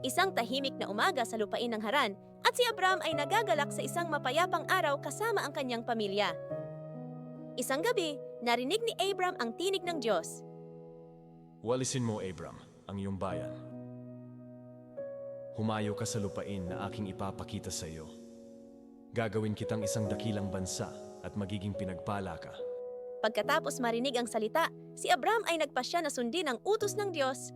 Isang tahimik na umaga sa lupain ng Haran at si Abram ay nagagalak sa isang mapayapang araw kasama ang kanyang pamilya. Isang gabi, narinig ni Abram ang tinig ng Diyos. Walisin mo, Abram, ang iyong bayan. Humayo ka sa lupain na aking ipapakita sa iyo. Gagawin kitang isang dakilang bansa at magiging pinagpala ka. Pagkatapos marinig ang salita, si Abram ay nagpasya na sundin ang utos ng Diyos.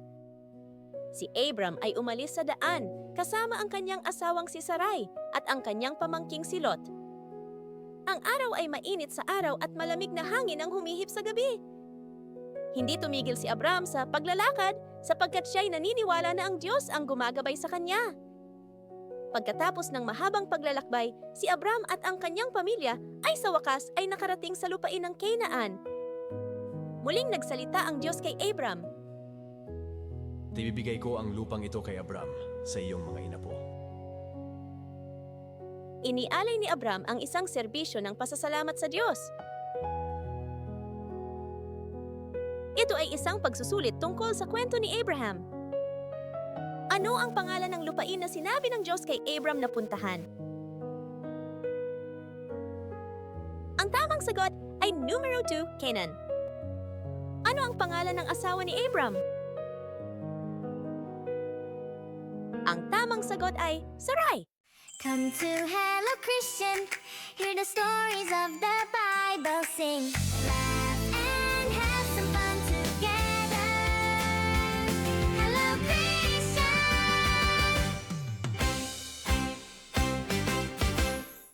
Si Abram ay umalis sa daan kasama ang kanyang asawang si Sarai at ang kanyang pamangking si Lot. Ang araw ay mainit sa araw at malamig na hangin ang humihip sa gabi. Hindi tumigil si Abram sa paglalakad sapagkat siya'y naniniwala na ang Diyos ang gumagabay sa kanya. Pagkatapos ng mahabang paglalakbay, si Abram at ang kanyang pamilya ay sa wakas ay nakarating sa lupain ng Canaan. Muling nagsalita ang Diyos kay Abram. Ibibigay ko ang lupang ito kay Abram sa iyong mga inapo. Inialay ni Abram ang isang serbisyo ng pasasalamat sa Diyos. Ito ay isang pagsusulit tungkol sa kwento ni Abraham. Ano ang pangalan ng lupain na sinabi ng Diyos kay Abram na puntahan? Ang tamang sagot ay numero 2, Canaan. Ano ang pangalan ng asawa ni Abram? Ang tamang sagot ay Sarai. Come to Hello Christian, hear the stories of the Bible sing.